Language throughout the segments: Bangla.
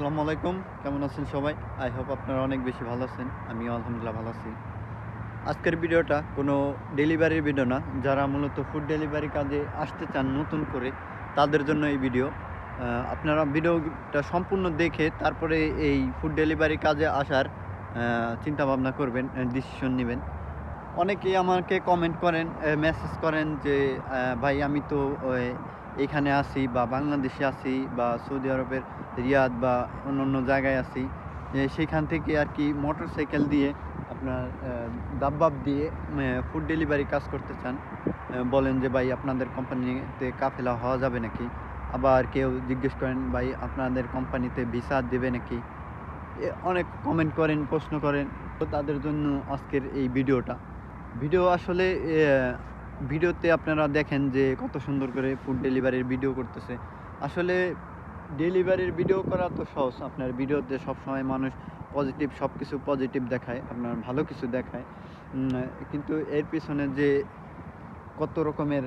আসসালামু আলাইকুম। কেমন আছেন সবাই? আই হোপ আপনারা অনেক বেশি ভালো আছেন। আমিও আলহামদুলিল্লাহ ভালো আছি। আজকের ভিডিওটা কোনো ডেলিভারির ভিডিও না। যারা মূলত ফুড ডেলিভারি কাজে আসতে চান নতুন করে, তাদের জন্য এই ভিডিও। আপনারা ভিডিওটা সম্পূর্ণ দেখে তারপরে এই ফুড ডেলিভারি কাজে আসার চিন্তা ভাবনা করবেন ডিসিশন নেবেন। অনেকেই আমাকে কমেন্ট করেন মেসেজ করেন যে ভাই আমি তো এখানে আছি বা বাংলাদেশে আছি বা সৌদি আরবের রিয়াদ বা অন্য অন্য জায়গায় আছি সেখান থেকে আর কি মোটর সাইকেল দিয়ে আপনার দাব্বাব দিয়ে ফুড ডেলিভারি কাজ করতে চান বলেন যে ভাই আপনাদের কোম্পানিতে কাফেলা হওয়া যাবে নাকি? আবার কেউ জিজ্ঞেস করেন, ভাই আপনাদের কোম্পানিতে ভিসা দেবে নাকি? অনেক কমেন্ট করেন, প্রশ্ন করেন। তো তাদের জন্য আজকের এই ভিডিওটা। ভিডিও আসলে ভিডিওতে আপনারা দেখেন যে কত সুন্দর করে ফুড ডেলিভারির ভিডিও করতেছে। আসলে ডেলিভারির ভিডিও করা তো সহজ। আপনার ভিডিওতে সবসময় মানুষ পজিটিভ সব কিছু পজিটিভ দেখায়, আপনার ভালো কিছু দেখায়। কিন্তু এর পিছনে যে কত রকমের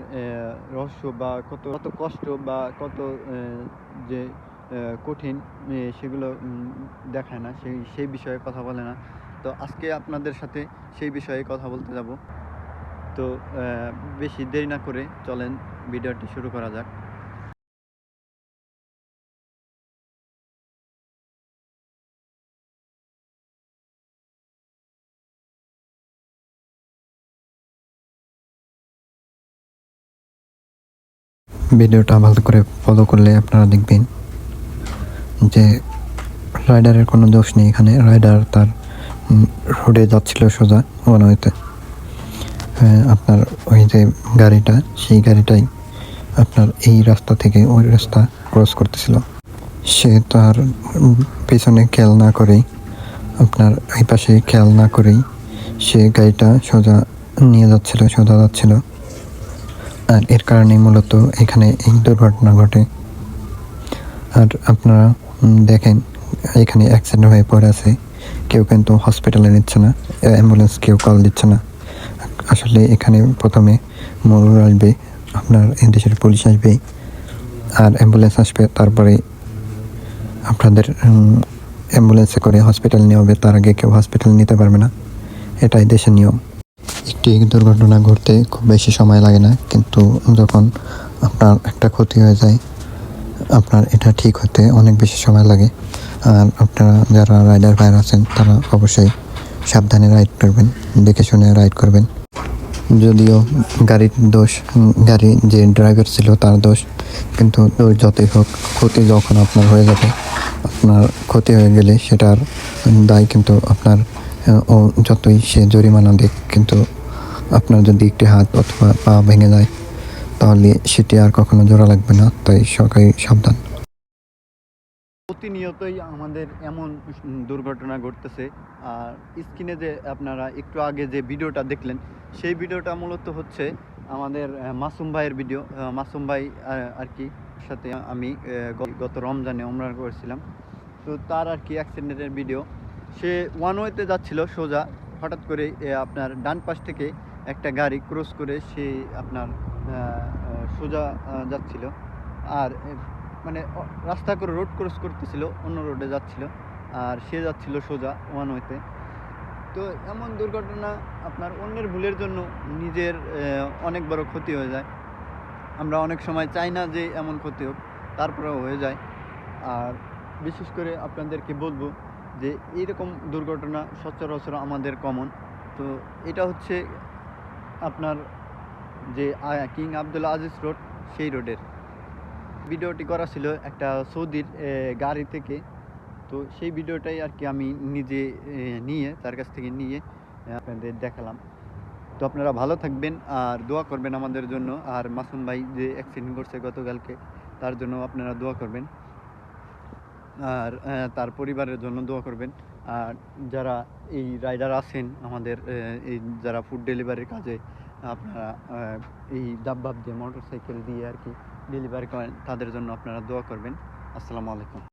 রহস্য বা কত কত কষ্ট বা কত যে কঠিন সেগুলো দেখায় না। সেই সেই বিষয়ে কথা বলে না। তো আজকে আপনাদের সাথে সেই বিষয়ে কথা বলতে যাব। তো বেশি দেরি না করে চলেন, ভিডিওটি শুরু করা যাক। ভিডিওটা ভালো করে ফলো করলে আপনারা দেখবেন যে রাইডারের কোনো দোষ নেই এখানে। রাইডার তার রোডে যাচ্ছিল সোজা ওয়ানওয়েতে আপনার ওই যে গাড়িটা, সেই গাড়িটাই আপনার এই রাস্তা থেকে ওই রাস্তা ক্রস করতেছিল। সে তার পেছনে খেয়াল না করেই, আপনার এই পাশে খেয়াল না করেই সে গাড়িটা সোজা নিয়ে যাচ্ছিল, সোজা যাচ্ছিল। আর এর কারণে মূলত এখানে এই দুর্ঘটনা ঘটে। আর আপনারা দেখেন, এখানে অ্যাক্সিডেন্ট হয়ে পড়ে আছে। কেউ কিন্তু হসপিটালে নিচ্ছে না, অ্যাম্বুলেন্স কেউ কল দিচ্ছে না। আসলে এখানে প্রথমে মরুর আসবে, আপনার দেশের পুলিশ আসবে আর অ্যাম্বুলেন্স আসবে, তারপরে আপনাদের অ্যাম্বুলেন্সে করে হসপিটাল নিয়ে হবে, তার আগে কেউ হসপিটাল নিতে পারবে না। এটাই দেশের নিয়ম। একটি দুর্ঘটনা ঘটতে খুব বেশি সময় লাগে না, কিন্তু যখন আপনার একটা ক্ষতি হয়ে যায়, আপনার এটা ঠিক হতে অনেক বেশি সময় লাগে। আর আপনারা যারা রাইডার ভাইয়ের আছেন, তারা অবশ্যই সাবধানে রাইড করবেন, দেখে শুনে রাইড করবেন। যদিও গাড়ির দোষ, গাড়ি যে ড্রাইভার ছিল তার দোষ, কিন্তু দোষ যতই হোক ক্ষতি যখন আপনার হয়ে যাবে, আপনার ক্ষতি হয়ে গেলে সেটার দায় কিন্তু আপনার, ও যতই সে জরিমানা দিক, কিন্তু আপনার যদি একটি হাত অথবা পা ভেঙে যায়, তাহলে সেটি আর কখনো জোড়া লাগবে না, তাই সরকারি সাবধান। প্রতিনিয়তই আমাদের এমন দুর্ঘটনা ঘটতেছে। আর স্ক্রিনে যে আপনারা একটু আগে যে ভিডিওটা দেখলেন, সেই ভিডিওটা মূলত হচ্ছে আমাদের মাসুম ভাইয়ের ভিডিও। মাসুম ভাই আর কি, সাথে আমি গত রমজানে ওমরা করেছিলাম। তো তার আর কি অ্যাক্সিডেন্টের ভিডিও। সে ওয়ান ওয়েতে যাচ্ছিল সোজা, হঠাৎ করে আপনার ডান পাশ থেকে একটা গাড়ি ক্রস করে সে আপনার সোজা যাচ্ছিল। আর মানে রাস্তা করে রোড ক্রস করতেছিল, অন্য রোডে যাচ্ছিল। আর সে যাচ্ছিল সোজা ওয়ান ওয়েতে তো। এমন দুর্ঘটনা আপনার অন্যের ভুলের জন্য নিজের অনেক বড় ক্ষতি হয়ে যায়। আমরা অনেক সময় চাই না যে এমন ক্ষতি হোক, তারপরেও হয়ে যায়। আর বিশেষ করে আপনাদেরকে বলব যে, এইরকম দুর্ঘটনা সচরাচর আমাদের কমন তো এটা হচ্ছে আপনার যে কিং আবদুল্লা আজিজ রোড সেই রোডের ভিডিওটি করা ছিল একটা সৌদির গাড়ি থেকে। তো সেই ভিডিওটাই আর কি আমি নিজে নিয়ে, তার কাছ থেকে নিয়ে আপনাদের দেখালাম। তো আপনারা ভালো থাকবেন আর দোয়া করবেন আমাদের জন্য। আর মাসুম ভাই যে অ্যাক্সিডেন্ট করছে গতকালকে, তার জন্য আপনারা দোয়া করবেন। আর তার পরিবারের জন্য দোয়া করবেন। আর যারা এই রাইডার আছেন আমাদের এই যারা ফুড ডেলিভারির কাজে আপনারা এই দাব্বাব দিয়ে মোটরসাইকেল দিয়ে আর কি ডেলিভারি করেন, তাদের জন্য আপনারা দোয়া করবেন। আসসালামু আলাইকুম।